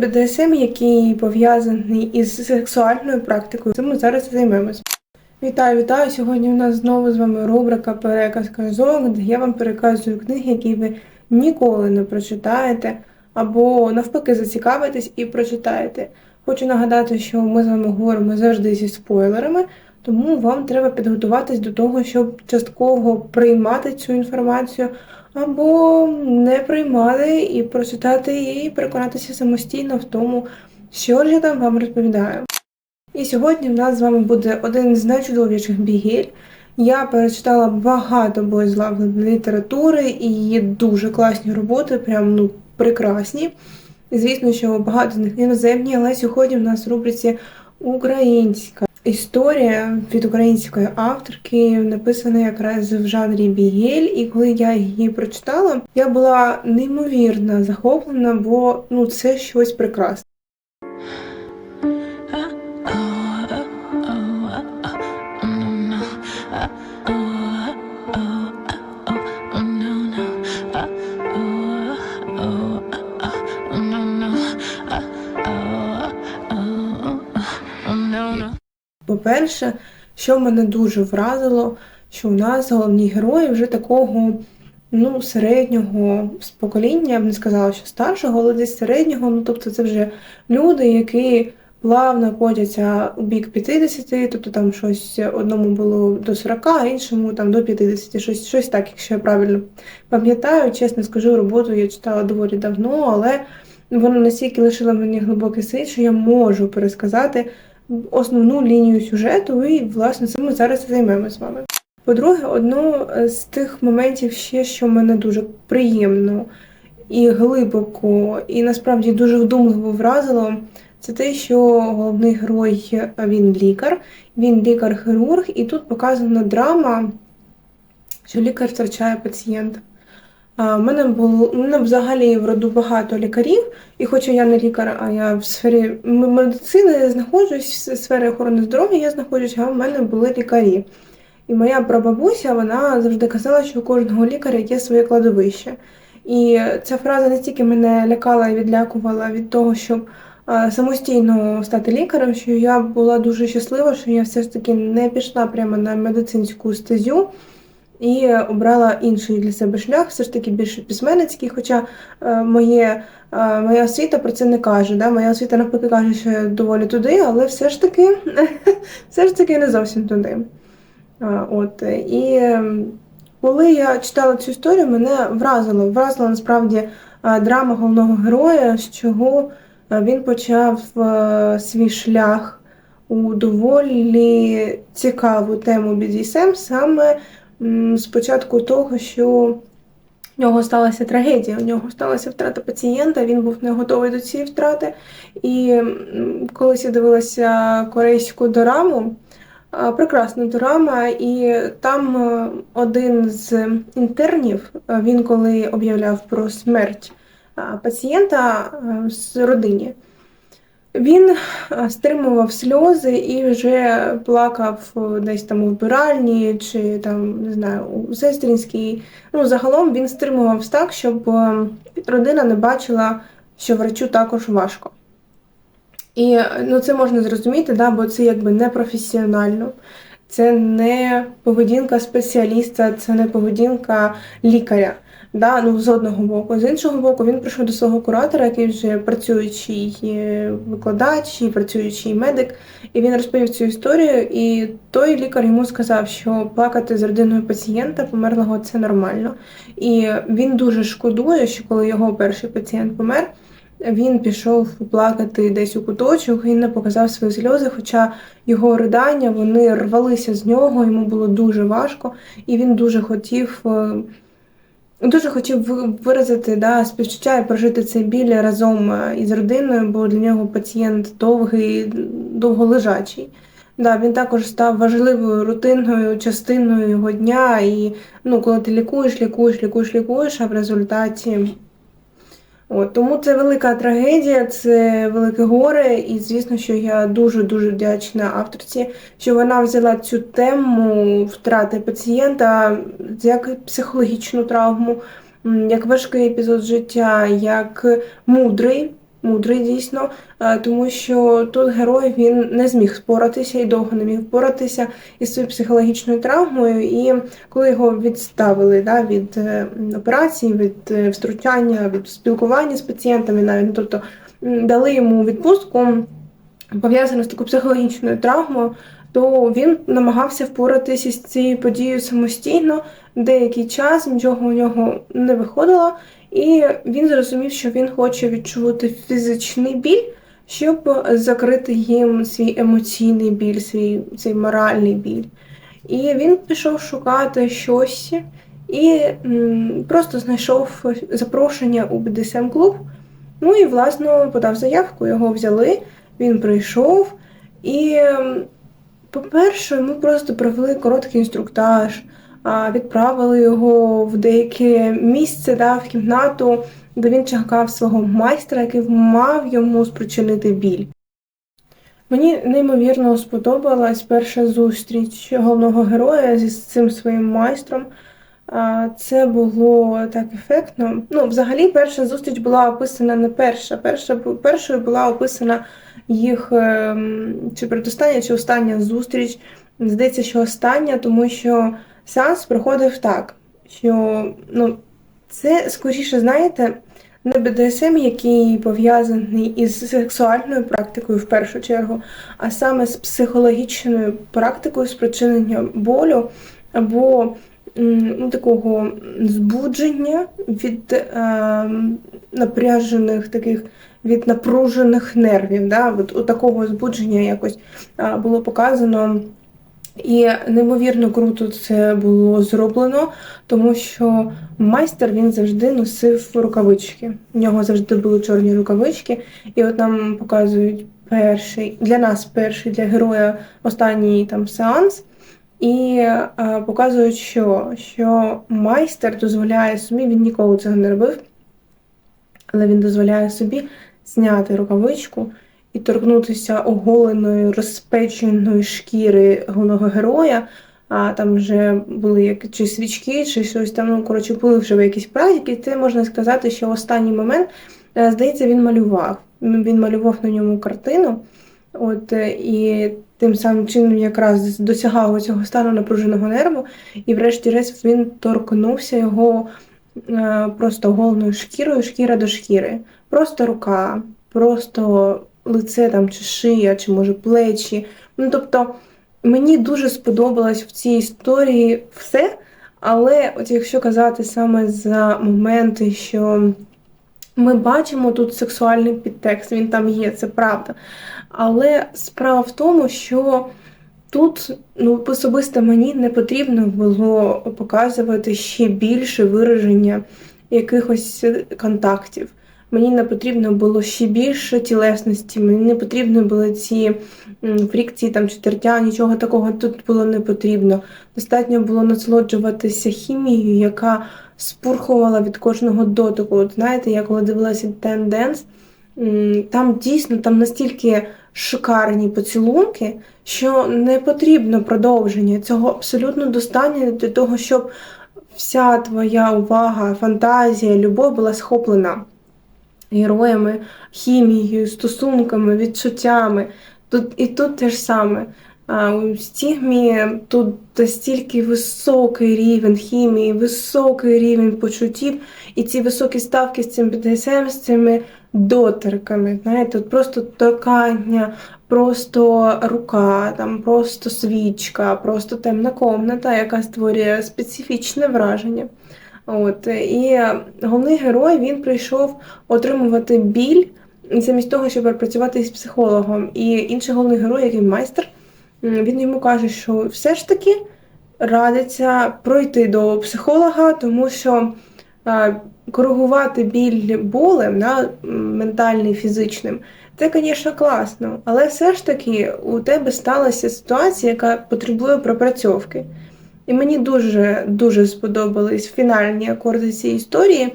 БДСМ, який пов'язаний із сексуальною практикою. Цим ми зараз займемось. Вітаю, вітаю! Сьогодні у нас знову з вами рубрика Переказ казок, де я вам переказую книги, які ви ніколи не прочитаєте, або навпаки зацікавитесь і прочитаєте. Хочу нагадати, що ми з вами говоримо завжди зі спойлерами, тому вам треба підготуватись до того, щоб частково приймати цю інформацію, або не приймати і прочитати її, і переконатися самостійно в тому, що ж я там вам розповідаю. І сьогодні в нас з вами буде один з найчудовіших бігель. Я перечитала багато боєзлавної літератури і є дуже класні роботи, прям ну прекрасні. Звісно, що багато з них іноземні, але сьогодні в нас в рубриці українська історія від української авторки, написана якраз в жанрі бігель. І коли я її прочитала, я була неймовірно захоплена, бо ну це щось прекрасне. По-перше, що мене дуже вразило, що у нас головні герої вже такого ну, середнього з покоління, я б не сказала, що старшого, але десь середнього. Ну, тобто це вже люди, які плавно котяться у бік 50, тобто там щось одному було до 40, а іншому там до 50, щось, щось так, якщо я правильно пам'ятаю. Чесно скажу, роботу я читала доволі давно, але вона настільки лишила мені глибокий слід, що я можу пересказати основну лінію сюжету, і, власне, цим ми зараз і займемося з вами. По-друге, одно з тих моментів ще, що мене дуже приємно і глибоко, і насправді дуже вдумливо вразило, це те, що головний герой він лікар, він лікар-хірург, і тут показана драма, що лікар втрачає пацієнта. У мене було мене взагалі в роду багато лікарів, і хоча я не лікар, а я в сфері медицини знаходжусь, в сфері охорони здоров'я я знаходжусь, а в мене були лікарі. І моя прабабуся вона завжди казала, що у кожного лікаря є своє кладовище. І ця фраза не стільки мене лякала і відлякувала від того, щоб самостійно стати лікарем, що я була дуже щаслива, що я все ж таки не пішла прямо на медицинську стезю і обрала інший для себе шлях, все ж таки більш письменницький. Хоча е, моє, е, моя освіта про це не каже. Да? Моя освіта навпаки каже, що я доволі туди, але все ж таки все ж таки не зовсім туди. От, І ем, коли я читала цю історію, мене вразило, вразила насправді е, драма головного героя, з чого він почав свій шлях у доволі цікаву тему BDSM, саме спочатку того, що в нього сталася трагедія, у нього сталася втрата пацієнта, він був не готовий до цієї втрати. І колись я дивилася корейську дораму, прекрасна дорама, і там е, один з інтернів, е, він коли об'являв про смерть пацієнта е, з родині. Він е, стримував сльози і вже плакав е, десь там у вбиральні чи там не знаю у сестринській. Ну загалом він стримував так, щоб е, родина не бачила, що врачу також важко. І ну, це можна зрозуміти, да, бо це якби не професіонально, це не поведінка спеціаліста, це не поведінка лікаря. Да, ну з одного боку. З іншого боку, він прийшов до свого куратора, який вже працюючий е, викладач і працюючий медик, і він розповів цю історію. І той лікар йому сказав, що плакати з родиною пацієнта померлого це нормально. І він дуже шкодує, що коли його перший пацієнт помер. Він пішов плакати десь у куточок і не показав свої сльози, хоча його ридання вони рвалися з нього, йому було дуже важко, і він дуже хотів е, Дуже хотів виразити да, співчуття і прожити цей біль разом е, із родиною, бо для нього пацієнт довгий, довголежачий. Да, Він також став важливою рутинною частиною його дня. І ну, коли ти лікуєш, лікуєш, лікуєш, лікуєш, а в результаті От, Тому це велика трагедія, це велике горе, і звісно, що я дуже-дуже вдячна авторці, що вона взяла цю тему втрати пацієнта як психологічну травму, як важкий епізод життя, як мудрий мудрий дійсно, е, тому що тут герой він не зміг споратися і довго не міг впоратися із своєю психологічною травмою. І коли його відставили да, від е, операції, від е, втручання, від спілкування з пацієнтами, навіть ну, тобто дали йому відпустку пов'язану з такою психологічною травмою. То він намагався впоратися з цією подією самостійно деякий час, нічого у нього не виходило, і він зрозумів, що він хоче відчувати фізичний біль, щоб закрити їм свій емоційний біль, свій цей моральний біль. І він пішов шукати щось і просто знайшов запрошення у бдсм клуб Ну і, власне, подав заявку, його взяли, він прийшов. І, по-перше, йому просто провели короткий інструктаж відправили його в деяке місце, да, в кімнату, де він чекав свого майстра, який мав йому спричинити біль. Мені неймовірно сподобалась перша зустріч головного героя зі цим своїм майстром. Це було так ефектно. Ну, взагалі, перша зустріч була описана не перша. Перша першою була описана їх ем, чи передостання, чи остання зустріч. Здається, що остання, тому що сеанс проходив так, що ну, це скоріше, знаєте, не БДСМ, який пов'язаний із сексуальною практикою в першу чергу, а саме з психологічною практикою спричинення болю або ну, такого збудження від е, напряжених таких. Від напружених нервів, Да? От у такого збудження якось було показано і неймовірно круто це було зроблено, тому що майстер він завжди носив рукавички. У нього завжди були чорні рукавички, і от нам показують перший для нас перший для героя останній там сеанс. І а, показують, що що майстер дозволяє собі, він ніколи цього не робив, але він дозволяє собі зняти рукавичку і торкнутися оголеної розпеченої шкіри головного героя. А там вже були як чи свічки, чи щось там, ну коротше, були вже якісь праздники, це можна сказати, що останній момент, е, здається, він малював. Він малював на ньому картину. От е, і тим самим чином якраз досягав цього стану напруженого нерву, і, врешті-решт, він торкнувся його е, просто голною шкірою, шкіра до шкіри. Просто рука, просто лице там, чи шия, чи може плечі. Ну, тобто, мені дуже сподобалось в цій історії все. Але от якщо казати саме за моменти, що ми бачимо тут сексуальний підтекст, він там є, це правда. Але справа в тому, що тут ну, особисто мені не потрібно було показувати ще більше вираження якихось контактів. Мені не потрібно було ще більше тілесності, мені не потрібно були ці фрікції там чи тертя, нічого такого тут було не потрібно. Достатньо було насолоджуватися хімією, яка спурхувала від кожного дотику. От знаєте, я коли дивилася Ten там дійсно там настільки шикарні поцілунки, що не потрібно продовження. Цього абсолютно достатньо для того, щоб вся твоя увага, фантазія, любов була схоплена героями, хімією, стосунками, відчуттями. Тут І тут те ж саме. У стігмі тут настільки високий рівень хімії, високий рівень почуттів, і ці високі ставки з цим БДСМ, з цими дотерками. Знаєте, от просто торкання, просто рука, там просто свічка, просто темна комната, яка створює специфічне враження. От І головний герой він прийшов отримувати біль замість того, щоб працювати з психологом. І інший головний герой, який майстер, він йому каже, що все ж таки радиться пройти до психолога, тому що коригувати біль болем, да, ментальний, фізичним, це, звісно, класно, але все ж таки у тебе сталася ситуація, яка потребує пропрацьовки. І мені дуже дуже сподобались фінальні акорди цієї історії.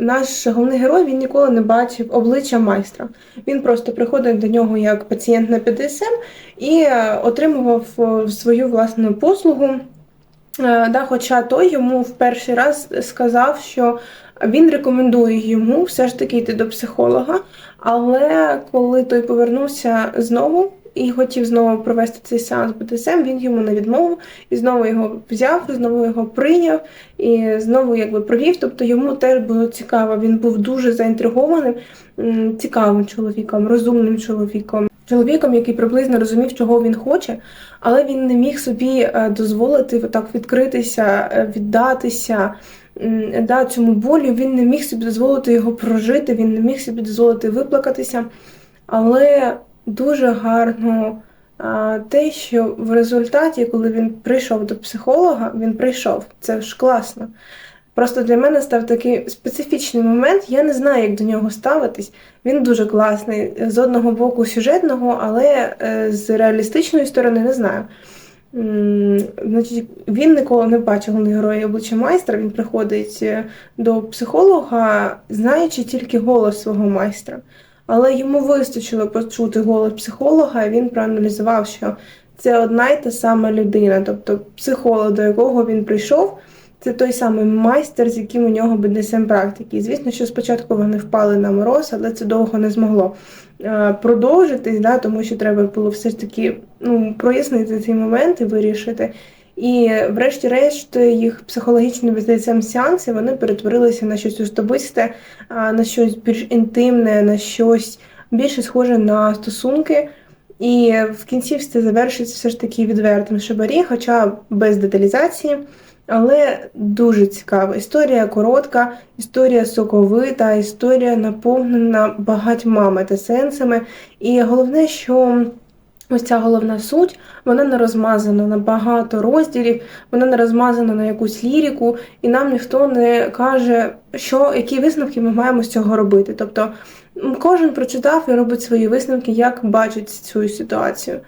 Наш головний герой він ніколи не бачив обличчя майстра. Він просто приходив до нього як пацієнт на ПДСМ і е, отримував е, свою власну послугу. Е, да, Хоча той йому в перший раз сказав, що Він рекомендує йому все ж таки йти до психолога, але коли той повернувся знову і хотів знову провести цей сеанс БДСМ, він йому не відмовив і знову його взяв, знову його прийняв і знову якби провів. Тобто йому теж було цікаво. Він був дуже заінтригованим, цікавим чоловіком, розумним чоловіком. Чоловіком, який приблизно розумів, чого він хоче, але він не міг собі е, дозволити так відкритися, е, віддатися да, цьому болю. Він не міг собі дозволити його прожити, він не міг собі дозволити виплакатися. Але дуже гарно те, що в результаті, коли він прийшов до психолога, він прийшов. Це ж класно. Просто для мене став такий специфічний момент, я не знаю, як до нього ставитись. Він дуже класний. З одного боку сюжетного, але е, з реалістичної сторони не знаю. Значить, Він ніколи не бачив головний герой обличчя майстра, він приходить е, до психолога, знаючи тільки голос свого майстра. Але йому вистачило почути голос психолога, і він проаналізував, що це одна й та сама людина, тобто психолог, до якого він прийшов. Це той самий майстер, з яким у нього БДСМ практики. І звісно, що спочатку вони впали на мороз, але це довго не змогло е, продовжитись, да, тому що треба було все ж таки ну, прояснити ці моменти, вирішити. І, врешті-решт, їх психологічні БДСМ сеанси вони перетворилися на щось особисте, на щось більш інтимне, на щось більше схоже на стосунки. І в кінці все завершиться все ж таки відвертим шабарі, хоча без деталізації. Але дуже цікава. Історія коротка, історія соковита, історія наповнена багатьма метасенсами. І головне, що ось ця головна суть, вона не розмазана на багато розділів, вона не розмазана на якусь ліріку, і нам ніхто не каже, що, які висновки ми маємо з цього робити. Тобто кожен прочитав і робить свої висновки, як бачить цю ситуацію.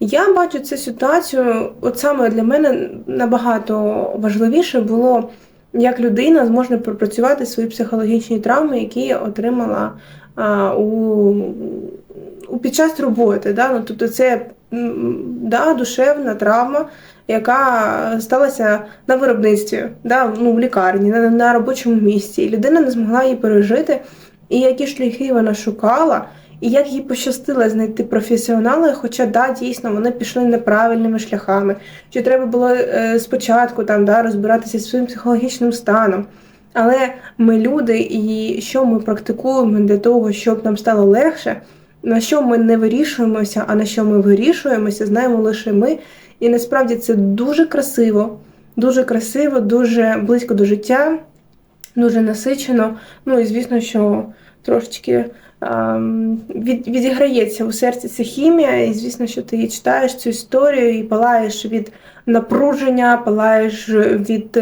Я бачу цю ситуацію, от саме для мене набагато важливіше було, як людина зможе пропрацювати свої психологічні травми, які отримала а, у у під час роботи. Да? Ну, Тобто це да, душевна травма, яка сталася на виробництві, да? ну, в лікарні, на, на робочому місці. І людина не змогла її пережити. І які шляхи вона шукала. І як їй пощастило знайти професіонала, хоча да, дійсно вони пішли неправильними шляхами, що треба було е, спочатку там да, розбиратися зі своїм психологічним станом. Але ми люди, і що ми практикуємо для того, щоб нам стало легше, на що ми не вирішуємося, а на що ми вирішуємося, знаємо лише ми. І насправді це дуже красиво, дуже красиво, дуже близько до життя, дуже насичено. Ну і звісно, що трошечки від, відіграється у серці ця хімія, і звісно, що ти читаєш цю історію і палаєш від напруження, палаєш від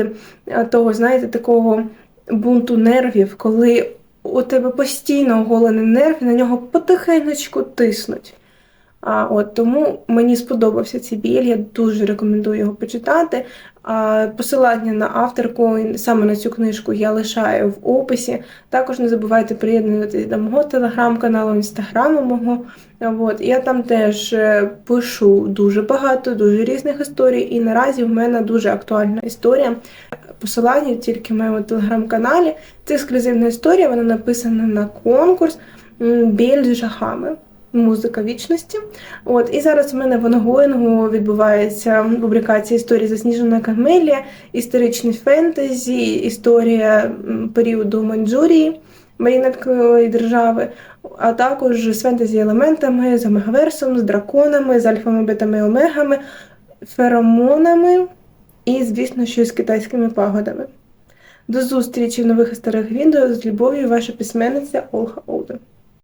е, того, знаєте, такого бунту нервів, коли у тебе постійно оголений нерв, і на нього потихенечку тиснуть. А, от Тому мені сподобався цей біль, я дуже рекомендую його почитати. А, Посилання на авторку саме на цю книжку я лишаю в описі. Також не забувайте приєднуватися до мого телеграм-каналу, інстаграму мого. От, Я там теж е, пишу дуже багато, дуже різних історій, і наразі в мене дуже актуальна історія. Посилання тільки в моєму телеграм-каналі. Це ексклюзивна історія, вона написана на конкурс біль жахами музика вічності. От І зараз у мене в онгоїнгу відбувається публікація історії Засніжена Камелія, історичний фентезі, історія періоду Маньчжурії, марінеткої держави, а також з фентезі-елементами, з омегаверсом, з драконами, з альфами, бетами, омегами, феромонами і, звісно, що з китайськими пагодами. До зустрічі в нових і старих відео з любов'ю, ваша письменниця Олга Олда.